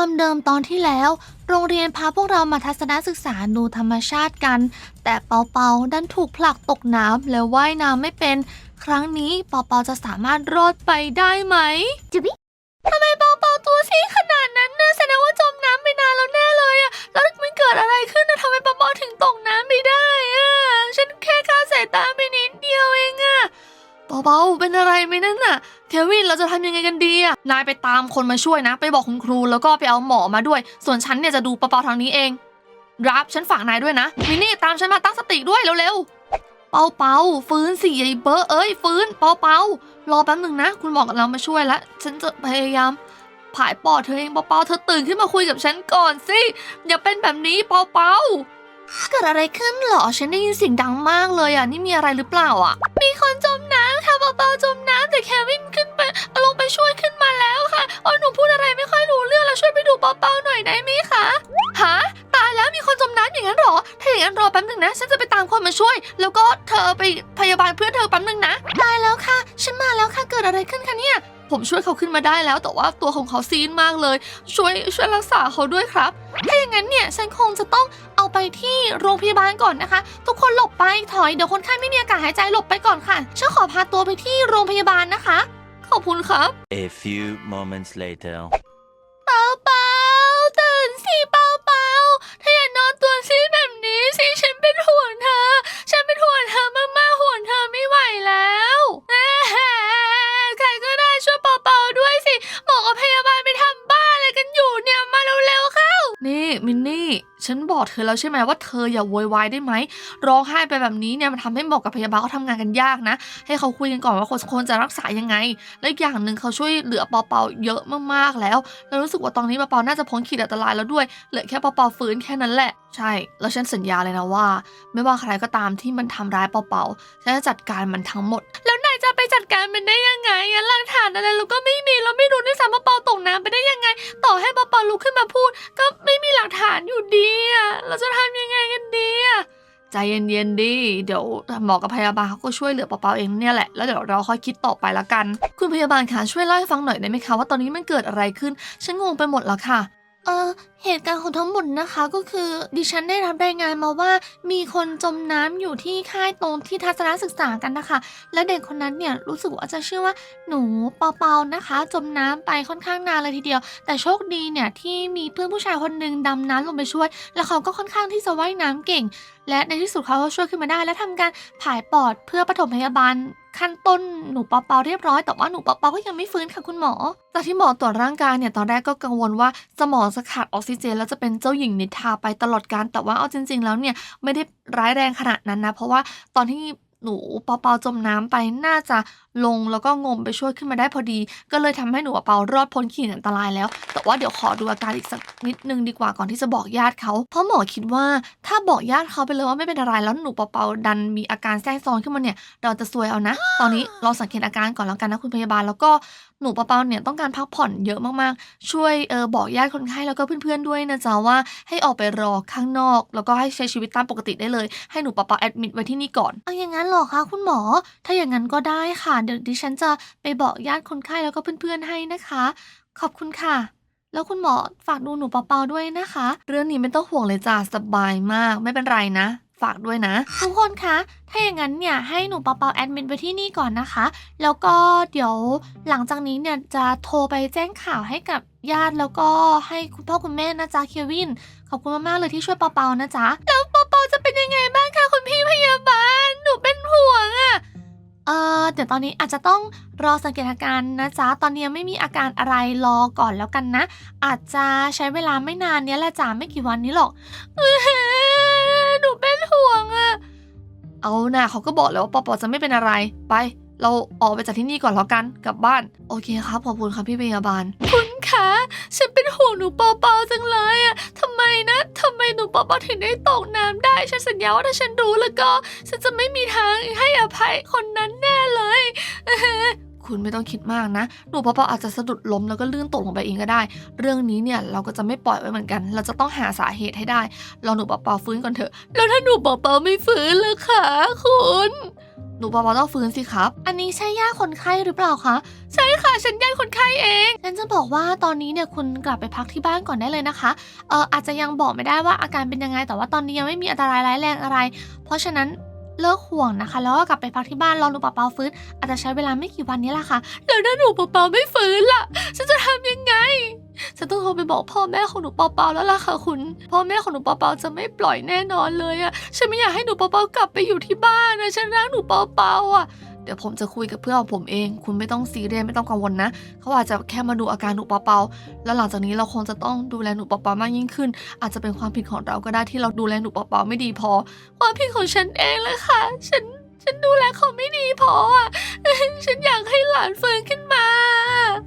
ามเดิมตอนที่แล้ว โรงเรียนพาพวกเรามาทัศนศึกษาดูธรรมชาติกัน แต่เปาเปาดันถูกผลักตกน้ำและว่ายน้ำไม่เป็น ครั้งนี้เปาเปาจะสามารถรอดไปได้ไหมจุบิทำไมเปาเปาตัวซีดขนาดนั้นเนี่ยแสดงว่าจมน้ำไปนานแล้วแน่เลยอะแล้วมันเกิดอะไรขึ้นนะทำไมเปาเปาถึงตกน้ำไปได้อะฉันแค่คลาดสายตาไปนิดเดียวเองอะ เปาเปาเป็นอะไรไหมนั่นน่ะ เควินเราจะทำยังไงกันดีอะนายไปตามคนมาช่วยนะ ไปบอกคุณครูแล้วก็ไปเอาหมอมาด้วย ส่วนฉันเนี่ยจะดูเปาเปาทางนี้เอง รับฉันฝากนายด้วยนะมินี่ตามฉันมาตั้งสติด้วยเร็วๆ เปาเปาฟื้นสิไอ้เบอร์เอ้ยฟื้นเปาเปารอแป๊บหนึ่งนะ คุณหมอกับเรามาช่วยแล้วฉันจะพยายามผายปอดเธอเองเปาเปาเธอตื่นขึ้นมาคุยกับฉันก่อนสิอย่าเป็นแบบนี้เปาเปาเกิดอะไรขึ้นเหรอฉันได้ยินเสียงดังมากเลยอะนี่มีอะไรหรือเปล่าอะ มีคนจม นั้นรอแป๊บหนึ่งนะ ฉันจะไปตามคนมาช่วย แล้วก็เธอไปพยาบาลเพื่อนเธอแป๊บหนึ่งนะได้แล้วค่ะ ฉันมาแล้วค่ะ เกิดอะไรขึ้นคะเนี่ย ผมช่วยเขาขึ้นมาได้แล้ว แต่ว่าตัวของเขาซีดมากเลย ช่วยช่วยรักษาเขาด้วยครับ ถ้าอย่างนั้นเนี่ย ฉันคงจะต้องเอาไปที่โรงพยาบาลก่อนนะคะ ทุกคนหลบไปถอย เดี๋ยวคนไข้ไม่มีอากาศหายใจหลบไปก่อนค่ะ ฉันขอพาตัวไปที่โรงพยาบาลนะคะ ขอบคุณครับ A few moments later. เปาเปา นี่มินนี่ ฉันบอกเธอแล้วใช่ไหมว่าเธออย่าโวยวายได้ไหมร้องไห้ไปแบบนี้เนี่ยมันทำให้หมอกับพยาบาลเขาทำงานกันยากนะ ให้เขาคุยกันก่อนว่าคนควรจะรักษายังไง และอย่างหนึ่งเขาช่วยเหลือเปาเปาเยอะมากๆแล้วแล้วรู้สึกว่าตอนนี้เปาเปาน่าจะพ้นขีดอันตรายแล้วด้วยเหลือแค่เปาเปาฟื้นแค่นั้นแหละใช่ แล้วฉันสัญญาเลยนะว่า ไม่ว่าใครก็ตามที่มันทำร้ายเปาเปาฉันจะจัดการมันทั้งหมด แล้วนายจะไปจัดการมันได้ยังไงหลักฐานอะไรเราก็ไม่มีเราไม่รู้ด้วยซ้ำว่าเปาตกน้ำไปได้ยังไง ต่อให้เปาเปาลุกขึ้นมาพูด ก็ไไม่มีหลักฐานอยู่ดีอะเราจะทำยังไงกันดีอะใจเย็นๆดีเดี๋ยวหมอกับพยาบาลเขาก็ช่วยเหลือเปาๆเองเนี่ยแหละ แล้วเดี๋ยวเราค่อยคิดต่อไปละกัน คุณพยาบาลคะช่วยเล่าให้ฟังหน่อยได้ไหมคะว่าตอนนี้มันเกิดอะไรขึ้น ฉันงงไปหมดแล้วค่ะ เออ เหตุการณ์ของทั้งหมดนะคะก็คือ ดิฉันได้รับรายงานมาว่ามีคนจมน้ำอยู่ที่ค่ายตรงที่ทัศนศึกษากันนะคะ และเด็กคนนั้นเนี่ยรู้สึกว่าจะชื่อว่าหนูเปาๆนะคะ จมน้ำไปค่อนข้างนานเลยทีเดียว แต่โชคดีเนี่ยที่มีเพื่อนผู้ชายคนหนึ่งดำน้ำลงไปช่วย แล้วเขาก็ค่อนข้างที่จะว่ายน้ำเก่ง และในที่สุดเขาก็ช่วยขึ้นมาได้ และทำการผายปอดเพื่อปฐมพยาบาลขั้นต้นหนูเปาๆเรียบร้อยแต่ว่าหนูเปาๆก็ยังไม่ฟื้นค่ะคุณหมอจากที่หมอตรวจร่างกายเนี่ยตอนแรกก็กังวลว่าสมองจะขาดออกซิเจนแล้วจะเป็นเจ้าหญิงนิทราไปตลอดการ แต่ว่าเอาจริง ๆ แล้วเนี่ยไม่ได้ร้ายแรงขนาดนั้นนะ เพราะว่าตอนที่หนูเปาๆจมน้ำไปน่าจะลงแล้วก็งมไปช่วยขึ้นมาได้พอดี ก็เลยทำให้หนูเปารอดพ้นขีดอันตรายแล้ว แต่ว่าเดี๋ยวขอดูอาการอีกสักนิดนึงดีกว่าก่อนที่จะบอกญาติเขา เพราะหมอคิดว่าถ้าบอกญาติเขาไปเลยว่าไม่เป็นอะไรแล้วหนูเปาๆดันมีอาการแทรกซ้อนขึ้นมาเนี่ย เราจะซวยเอานะ ตอนนี้เราสังเกตอาการก่อนแล้วกันนะคุณพยาบาลแล้วก็ หนูเปาเนี่ยต้องการพักผ่อนเยอะมากๆ ช่วยเออบอกญาติคนไข้แล้วก็เพื่อนๆด้วยนะจ๊ะว่าให้ออกไปรอข้างนอก แล้วก็ให้ใช้ชีวิตตามปกติได้เลย ให้หนูเปาแอดมิดไว้ที่นี่ก่อนเอาอย่างนั้นหรอคะคุณหมอ ถ้าอย่างนั้นก็ได้ค่ะเดี๋ยวดิฉันจะไปบอกญาติคนไข้แล้วก็เพื่อนๆให้นะคะ ขอบคุณค่ะแล้วคุณหมอฝากดูหนูเปาๆด้วยนะคะ เรื่องนี้ไม่ต้องห่วงเลยจ้าสบายมากไม่เป็นไรนะ ฝากด้วยนะ ทุกคนคะ ถ้าอย่างนั้นเนี่ยให้หนูเปาๆแอดมินไปที่นี่ก่อนนะคะ แล้วก็เดี๋ยวหลังจากนี้เนี่ยจะโทรไปแจ้งข่าวให้กับญาติแล้วก็ให้คุณพ่อคุณแม่นะจ๊ะเควิน ขอบคุณมากๆเลยที่ช่วยเปาๆนะจ๊ะ แล้วเปาๆจะเป็นยังไงบ้างคะคุณพี่พยาบาล หนูเป็นห่วงอะเออเดี๋ยวตอนนี้อาจจะต้องรอสังเกตอาการนะจ๊ะ ตอนนี้ไม่มีอาการอะไรรอก่อนแล้วกันนะ อาจจะใช้เวลาไม่นานเนี้ยแหละจ้ะไม่กี่วันนี้หรอก หนูเป็นห่วงอะเอานะเขาก็บอกแล้วว่าปอปอจะไม่เป็นอะไรไป เราออกไปจากที่นี่ก่อนแล้วกันกลับบ้าน โอเคครับขอบคุณครับพี่พยาบาล คุณคะฉันเป็นห่วงหนูเปาๆจังเลยอะทำไมนะทำไมหนูเปาๆถึงได้ตกน้ำได้ฉันสัญญาว่าถ้าฉันรู้แล้วก็ ฉันจะไม่มีทางให้อภัยคนนั้นแน่เลย คุณไม่ต้องคิดมากนะ หนูเปาๆอาจจะสะดุดล้มแล้วก็ลื่นตกลงไปเองก็ได้ เรื่องนี้เนี่ยเราก็จะไม่ปล่อยไว้เหมือนกัน เราจะต้องหาสาเหตุให้ได้ลองหนูเปาๆฟื้นก่อนเถอะ แล้วถ้าหนูเปาๆไม่ฟื้นล่ะคะคุณหนูเปาๆต้องฟื้นสิครับ อันนี้ใช่ย่าคนไข้หรือเปล่าคะ ใช่ค่ะ ฉันย่าคนไข้เอง ฉันจะบอกว่าตอนนี้เนี่ยคุณกลับไปพักที่บ้านก่อนได้เลยนะคะ เอออาจจะยังบอกไม่ได้ว่าอาการเป็นยังไง แต่ว่าตอนนี้ยังไม่มีอันตรายร้ายแรงอะไร เพราะฉะนั้น เลิกห่วงนะคะ แล้วก็กลับไปพักที่บ้านรอหนูเปาฟื้น อาจจะใช้เวลาไม่กี่วันนี้แหละค่ะแล้วถ้าหนูเปาไม่ฟื้นล่ะ ฉันจะทำยังไง ฉันต้องโทรไปบอกพ่อแม่ของหนูเปาแล้วล่ะค่ะคุณ พ่อแม่ของหนูเปาจะไม่ปล่อยแน่นอนเลยอะฉันไม่อยากให้หนูเปากลับไปอยู่ที่บ้านนะฉันรักหนูเปาๆอะ เดี๋ยวผมจะคุยกับเพื่อนของผมเอง คุณไม่ต้องซีเรียสไม่ต้องกังวลนะ เขาอาจจะแค่มาดูอาการหนูเปาๆแล้วหลังจากนี้เราคงจะต้องดูแลหนูเปาๆมากยิ่งขึ้น อาจจะเป็นความผิดของเราก็ได้ที่เราดูแลหนูเปาๆไม่ดีพอความผิดของฉันเองเลยค่ะ ฉันฉันดูแลเขาไม่ดีพออะ ฉันอยากให้หลานฟื้นขึ้นมา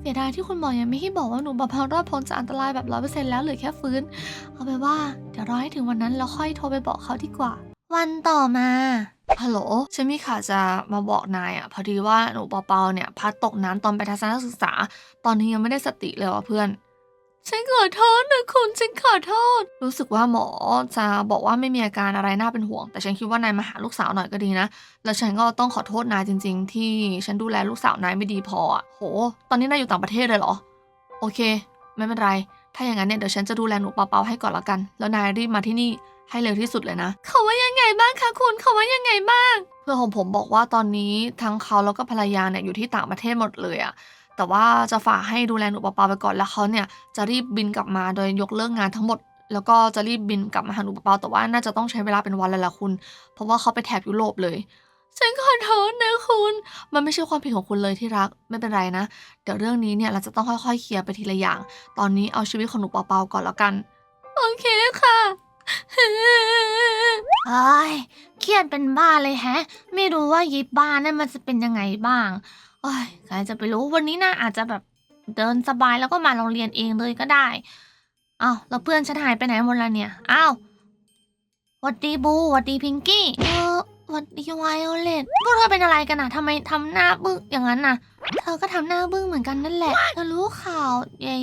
เสียดายที่คุณหมอยังไม่ให้บอกว่าหนูบำเพ็ญรอดพ้นจากอันตรายแบบร้อยเปอร์เซ็นต์แล้วเหลือแค่ฟื้น เอาไปนว่าเดี๋ยวรอให้ถึงวันนั้นแล้วค่อยโทรไปบอกเขาดีกว่า วันต่อมาฮัลโหลฉันมีข่าวจะมาบอกนายอะ พอดีว่าหนูเปาๆเนี่ยพัดตกน้ำตอนไปทัศนศึกษา ตอนนี้ยังไม่ได้สติเลยว่ะเพื่อน ฉันขอโทษนะคุณ ฉันขอโทษ รู้สึกว่าหมอจะบอกว่าไม่มีอาการอะไรน่าเป็นห่วง แต่ฉันคิดว่านายมาหาลูกสาวหน่อยก็ดีนะ แล้วฉันก็ต้องขอโทษนายจริง ๆ ที่ฉันดูแลลูกสาวนายไม่ดีพออะโห ตอนนี้นายอยู่ต่างประเทศเลยเหรอ โอเค ไม่เป็นไร ถ้าอย่างนั้นเนี่ยเดี๋ยวฉันจะดูแลหนูเปาๆให้ก่อนละกัน แล้วนายรีบมาที่นี่ให้เร็วที่สุดเลยนะ เขาว่ายังไงบ้างคะคุณเขาว่ายังไงบ้าง เพื่อนของผมบอกว่าตอนนี้ทั้งเขาแล้วก็ภรรยาเนี่ยอยู่ที่ต่างประเทศหมดเลยอะแต่ว่าจะฝากให้ดูแลหนูเปาๆไปก่อนแล้วเขาเนี่ยจะรีบบินกลับมาโดยยกเลิกงานทั้งหมด แล้วก็จะรีบบินกลับมาหาหนูเปาๆแต่ว่าน่าจะต้องใช้เวลาเป็นวันเลยล่ะคุณ เพราะว่าเขาไปแถบยุโรปเลย ฉันขอโทษนะคุณ มันไม่ใช่ความผิดของคุณเลยที่รัก ไม่เป็นไรนะ เดี๋ยวเรื่องนี้เนี่ยเราจะต้องค่อยๆ เคลียร์ไปทีละอย่าง ตอนนี้เอาชีวิตของหนูเปาๆก่อนแล้วกัน โอเคค่ะเฮ้ยเครียดเป็นบ้าเลยแฮะ ไม่รู้ว่ายิบบ้านนั่นมันจะเป็นยังไงบ้างเอ้ยใครจะไปรู้วันนี้น่าอาจจะแบบเดินสบายแล้วก็มาโรงเรียนเองเลยก็ได้อ้าวแล้วเพื่อนฉันหายไปไหนหมดละเนี่ยอ้าวหวัดดีบูหวัดดีพิงกี้เออ วัดดีไวโอเลตพวกเธอเป็นอะไรกันอะทำไมทำหน้าบึ้งอย่างนั้นน่ะ เธอก็ทำหน้าบึ้งเหมือนกันนั่นแหละ เธอรู้ข่าวยาย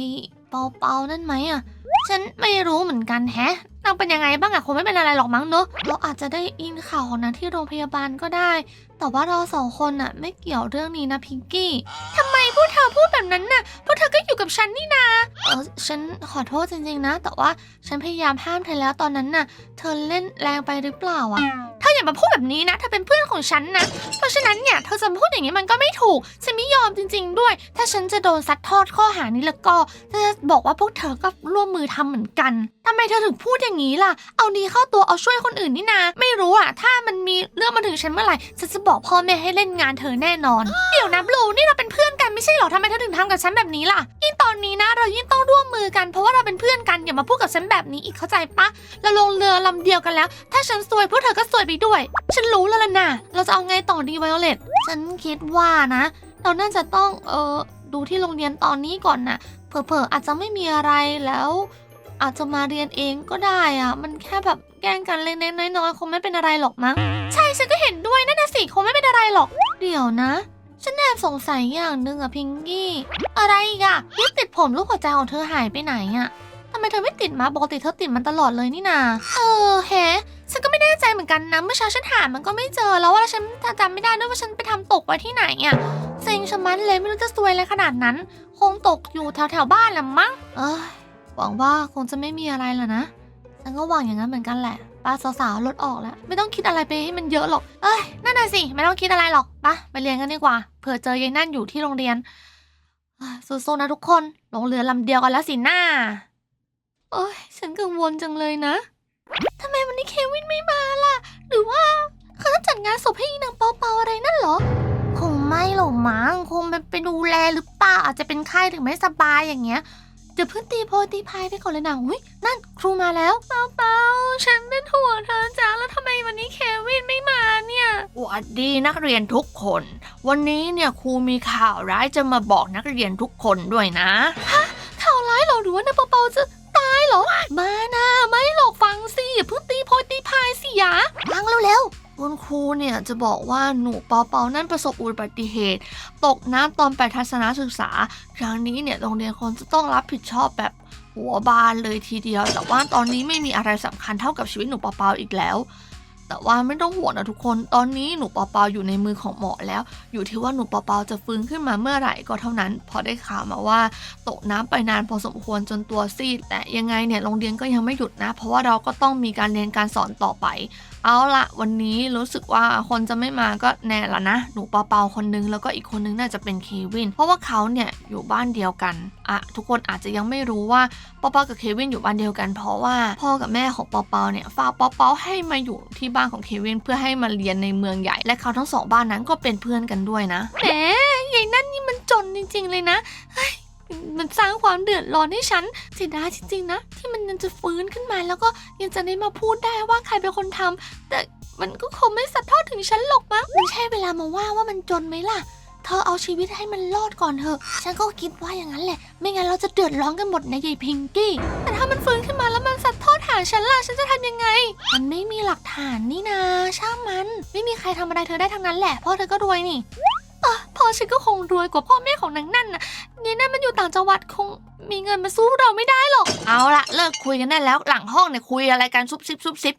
เปาเปานั่นไหมอะฉันไม่รู้เหมือนกันแฮะนางเป็นยังไงบ้างอะคงไม่เป็นอะไรหรอกมั้งเนอะเราอาจจะได้ยินข่าวของนางที่โรงพยาบาลก็ได้ แต่ว่าเราสองคนอะไม่เกี่ยวเรื่องนี้นะพิงกี้ทำไม วกเธอพูดแบบนั้นน่ะ พวกเธอก็อยู่กับฉันนี่นา เออฉันขอโทษจริงๆนะ แต่ว่าฉันพยายามห้ามเธอแล้วตอนนั้นน่ะ เธอเล่นแรงไปหรือเปล่าอะเธออย่ามาพูดแบบนี้นะ เธอเป็นเพื่อนของฉันนะ เพราะฉะนั้นเนี่ย เธอจะมาพูดอย่างนี้มันก็ไม่ถูก ฉันไม่ยอมจริง ๆ ด้วย ถ้าฉันจะโดนซัดทอดข้อหานี้แล้วก็จะบอกว่าพวกเธอก็ร่วมมือทำเหมือนกันทำไมเธอถึงพูดอย่างนี้ล่ะ เอาดีเข้าตัวเอาช่วยคนอื่นนี่นา ไม่รู้อะถ้ามันมีเรื่องมาถึงฉันเมื่อไหร่ ฉันจะบอกพ่อแม่ให้เล่นงานเธอแน่นอน เดี๋ยวนะบลูนี่เราเป็นเพื่อนกันไม่ใช่เหรอทำไมเธอถึงทำกับฉันแบบนี้ล่ะ ยิ่งตอนนี้นะ เรายิ่งต้องร่วมมือกันเพราะว่าเราเป็นเพื่อนกันอย่ามาพูดกับฉันแบบนี้อีกเข้าใจปะเราลงเรือลำเดียวกันแล้ว ถ้าฉันซวยพวกเธอก็ซวยไปด้วย ฉันรู้แล้วล่ะนะเราจะเอาไงต่อดีไวโอเลตฉันคิดว่านะ เราน่าจะต้องเออดูที่โรงเรียนตอนนี้ก่อนนะเผลอๆอาจจะไม่มีอะไรแล้ว อาจจะมาเรียนเองก็ได้อะมันแค่แบบแกล้งกันเล็กๆน้อยๆคงไม่เป็นอะไรหรอกมั้ง ใช่ฉันก็เห็นด้วยนั่นนะสิคงไม่เป็นอะไรหรอก เดี๋ยวนะ ฉันแอบสงสัยอย่างหนึ่งอะพิงกี้ อะไรอีกอะที่ติดผมลูกหัวใจของเธอหายไปไหนอะทำไมเธอไม่ติดมาปกติเธอติดมันตลอดเลยนี่นา เออแฮฉันก็ไม่แน่ใจเหมือนกันนะเมื่อเช้าฉันหามันก็ไม่เจอแล้วว่าฉันจำไม่ได้ด้วยว่าฉันไปทำตกไว้ที่ไหนอะเซ็งชะมัดเลยไม่รู้จะซวยอะไรขนาดนั้น คงตกอยู่แถวแถวบ้านแหละมั้งเอ้ยหวังว่าคงจะไม่มีอะไรแล้วนะฉันก็หวังอย่างนั้นเหมือนกันแหละ ป้าสาวๆลดออกแล้ว ไม่ต้องคิดอะไรไปให้มันเยอะหรอก เอ้ยนั่นน่ะสิ ไม่ต้องคิดอะไรหรอกปะไปเรียนกันดีกว่า เผื่อเจอยายนั่นอยู่ที่โรงเรียนสู้ๆนะทุกคนลงเรือลำเดียวกันแล้วสิหน้าโอ้ยฉันกังวลจังเลยนะทำไมวันนี้เควินไม่มาล่ะ หรือว่าเขาจะจัดงานศพให้นางเปาๆอะไรนั่นเหรอ คงไม่หรอกมั้งคงไปไปดูแลหรือเปล่าอาจจะเป็นไข้หรือไม่สบายอย่างเงี้ย เดี๋ยวเพิ่งตีโพตีพายไปก่อนเลยนะอุ้ยนั่นครูมาแล้วเปาๆฉันเป็นห่วงเธอจ้าแล้วทำไมวันนี้เควินไม่มาเนี่ยสวัสดีนักเรียนทุกคน วันนี้เนี่ยครูมีข่าวร้ายจะมาบอกนักเรียนทุกคนด้วยนะฮะข่าวร้ายเหรอหรือว่านาเปาๆจะตายเหรอมานะไม่หรอกฟังสิอย่าเพิ่งตีโพตีพายสิยะฟังเร็ว คุณครูเนี่ยจะบอกว่าหนูเปาเปานั่นประสบอุบัติเหตุ ตกน้ำตอนไปทัศนศึกษา ครั้งนี้เนี่ยโรงเรียนคงจะต้องรับผิดชอบแบบหัวบานเลยทีเดียว แต่ว่าตอนนี้ไม่มีอะไรสำคัญเท่ากับชีวิตหนูเปาเปาอีกแล้ว แต่ว่าไม่ต้องห่วงนะทุกคน ตอนนี้หนูเปาๆอยู่ในมือของหมอแล้ว อยู่ที่ว่าหนูเปาๆจะฟื้นขึ้นมาเมื่อไหร่ก็เท่านั้น พอได้ข่าวมาว่า ตกน้ำไปนานพอสมควรจนตัวซีด แต่ยังไงเนี่ยโรงเรียนก็ยังไม่หยุดนะ เพราะว่าเราก็ต้องมีการเรียนการสอนต่อไป เอาละวันนี้รู้สึกว่าคนจะไม่มาก็แน่ละนะ หนูเปาๆคนนึงแล้วก็อีกคนนึงน่าจะเป็นเควิน เพราะว่าเขาเนี่ยอยู่บ้านเดียวกันอะทุกคนอาจจะยังไม่รู้ว่าเปาๆกับเควินอยู่บ้านเดียวกัน เพราะว่าพ่อกับแม่ของเปาๆเนี่ยฝากเปาๆให้มาอยู่ที่บ้านของเควินเพื่อให้มาเรียนในเมืองใหญ่ และเขาทั้งสองบ้านนั้นก็เป็นเพื่อนกันด้วยนะแหมยายนั่นนี่มันจนจริง ๆ เลยนะเฮ้ย มันสร้างความเดือดร้อนให้ฉันเสียดายจริงๆนะ ที่มันยังจะฟื้นขึ้นมาแล้วก็ยังจะได้มาพูดได้ว่าใครเป็นคนทำแต่มันก็คงไม่สะท้อนถึงฉันหรอกมั้งมันใช่เวลามาว่าว่ามันจนไหมล่ะ เธอเอาชีวิตให้มันรอดก่อนเถอะ ฉันก็คิดว่าอย่างนั้นแหละ ไม่งั้นเราจะเดือดร้อนกันหมดนะยายพิงกี้ แต่ถ้ามันฟื้นขึ้นมาแล้วมันสะท้อนหาฉันล่ะฉันจะทำยังไง มันไม่มีหลักฐานนี่นาช่างมัน ไม่มีใครทำอะไรเธอได้ทั้งนั้นแหละเพราะเธอก็รวยนี่ พ่อฉันก็คงรวยกว่าพ่อแม่ของนางนั่นน่ะยายนั่นมันอยู่ต่างจังหวัดคงมีเงินมาสู้เราไม่ได้หรอก เอาละเลิกคุยกันได้แล้วหลังห้องเนี่ยคุยอะไรกันซุบซิบซุบซิบ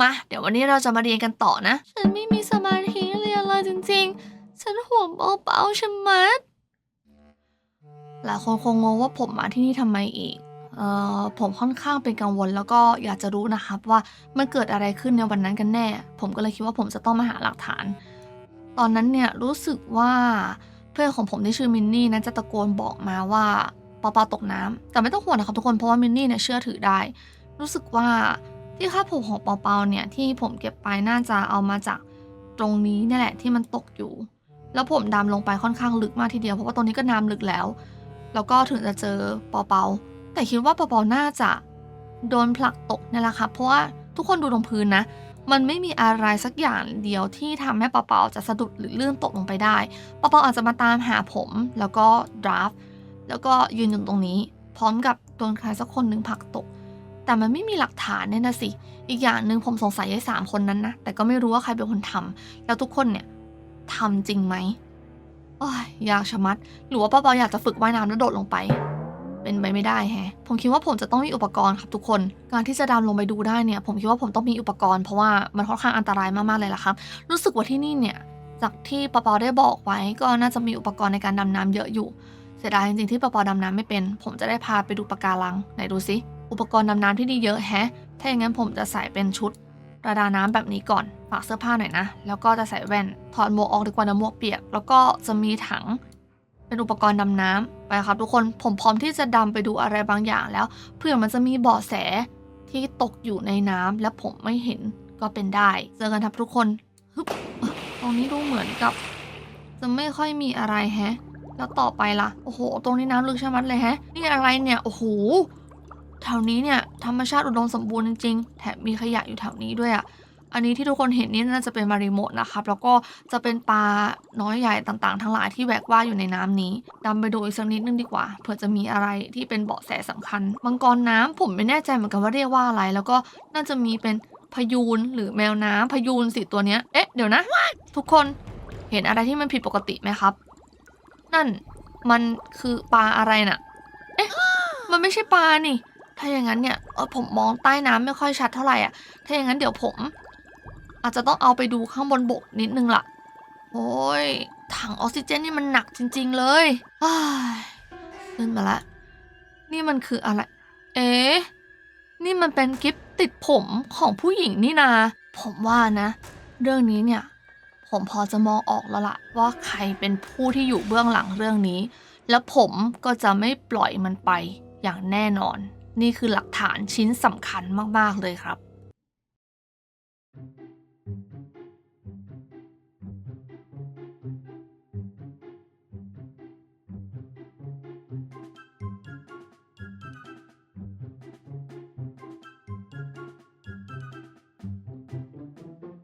มา เดี๋ยววันนี้เราจะมาเรียนกันต่อนะ ฉันไม่มีสมาธิเรียนเลยจริงๆ ฉันห่วงเบาๆชะมัดหลายคนคงงงว่าผมมาที่นี่ทำไมอีกเอ่อผมค่อนข้างเป็นกังวลแล้วก็อยากจะรู้นะครับว่ามันเกิดอะไรขึ้นในวันนั้นกันแน่ ผมก็เลยคิดว่าผมจะต้องมาหาหลักฐาน ตอนนั้นเนี่ยรู้สึกว่าเพื่อนของผมที่ชื่อมินนี่นั้นจะตะโกนบอกมาว่าปอปาตกน้ำแต่ไม่ต้องห่วงนะครับทุกคนเพราะว่ามินนี่เนี่ยเชื่อถือได้ รู้สึกว่าที่คาดผมของเปาเนี่ยที่ผมเก็บไปน่าจะเอามาจากตรงนี้นี่แหละที่มันตกอยู่ แล้วผมดำลงไปค่อนข้างลึกมากทีเดียวเพราะว่าตรงนี้ก็น้ำลึกแล้ว แล้วก็ถึงจะเจอเปาแต่คิดว่าเปาน่าจะโดนผลักตกนี่แหละครับเพราะว่าทุกคนดูตรงพื้นนะ มันไม่มีอะไรสักอย่างเดียวที่ทำให้เปาๆจะสะดุดหรือลื่นตกลงไปได้เปาๆอาจจะมาตามหาผมแล้วก็ดราฟแล้วก็ยืนอยู่ตรงนี้ พร้อมกับโดนใครสักคนหนึ่งผลักตก แต่มันไม่มีหลักฐานเนี่ยนะสิ อีกอย่างหนึ่งผมสงสัยไอ้สามคนนั้นนะ แต่ก็ไม่รู้ว่าใครเป็นคนทำแล้วทุกคนเนี่ยทำจริงไหมอ้ยยากชะมัด หรือว่าป้าปออยากจะฝึกว่ายน้ำแล้วโดดลงไป เป็นไปไม่ได้แฮะ ผมคิดว่าผมจะต้องมีอุปกรณ์ครับทุกคน การที่จะดำลงไปดูได้เนี่ย ผมคิดว่าผมต้องมีอุปกรณ์เพราะว่ามันค่อนข้างอันตรายมากๆเลยล่ะครับ รู้สึกว่าที่นี่เนี่ย จากที่ปอปอได้บอกไว้ก็น่าจะมีอุปกรณ์ในการดำน้ำเยอะอยู่ เสียดายจริงๆที่ปอปอดำน้ำไม่เป็น ผมจะได้พาไปดูปะการังไหนดูสิ อุปกรณ์ดำน้ำที่นี่เยอะแฮะ ถ้าอย่างนั้นผมจะใส่เป็นชุดระดาน้ำแบบนี้ก่อนฝากเสื้อผ้าหน่อยนะ แล้วก็จะใส่แว่น ถอดหมวกออกดีกว่านะหมวกเปียก แล้วก็จะมีถัง เป็นอุปกรณ์ดำน้ำ ไปครับทุกคนผมพร้อมที่จะดำไปดูอะไรบางอย่างแล้ว เพื่อมันจะมีเบาะแสที่ตกอยู่ในน้ำและผมไม่เห็นก็เป็นได้เจอกันครับทุกคนฮึบตรงนี้ดูเหมือนกับ จะไม่ค่อยมีอะไรแฮะ แล้วต่อไปล่ะ โอ้โห ตรงนี้น้ำลึกชะมัดเลยแฮะ นี่อะไรเนี่ย โอ้โห แถวนี้เนี่ยธรรมชาติอุดมสมบูรณ์จริงๆ แถมมีขยะอยู่แถวนี้ด้วยอะ่ะ อันนี้ที่ทุกคนเห็นนี่น่าจะเป็นมาริโมะนะครับ แล้วก็จะเป็นปลาน้อยใหญ่ต่างๆ ทั้งหลายที่แหวกว่ายอยู่ในน้ำนี้ดำไปดูอีกสักนิดนึงดีกว่า เผื่อจะมีอะไรที่เป็นเบาะแสสำคัญ มังกรน้ำผมไม่แน่ใจเหมือนกันว่าเรียกว่าอะไร แล้วก็น่าจะมีเป็นพยูนหรือแมวน้ำพยูนสิตัวเนี้ย เอ๊ะ เดี๋ยวนะ ทุกคนเห็นอะไรที่มันผิดปกติไหมครับ นั่นมันคือปลาอะไรน่ะ เอ๊ะ มันไม่ใช่ปลานี่ ถ้าอย่างนั้นเนี่ยเออผมมองใต้น้ำไม่ค่อยชัดเท่าไหร่อะ ถ้าอย่างนั้นเดี๋ยวผม อาจจะต้องเอาไปดูข้างบนบกนิดนึงล่ะ โอ้ย ถังออกซิเจนนี่มันหนักจริง ๆ เลยอ้ายขึ้นมาละ นี่มันคืออะไร เอ๊ะ นี่มันเป็นกิฟต์ติดผมของผู้หญิงนี่นา ผมว่านะ เรื่องนี้เนี่ย ผมพอจะมองออกแล้วล่ะ ว่าใครเป็นผู้ที่อยู่เบื้องหลังเรื่องนี้ แล้วผมก็จะไม่ปล่อยมันไปอย่างแน่นอน นี่คือหลักฐานชิ้นสำคัญมากๆเลยครับ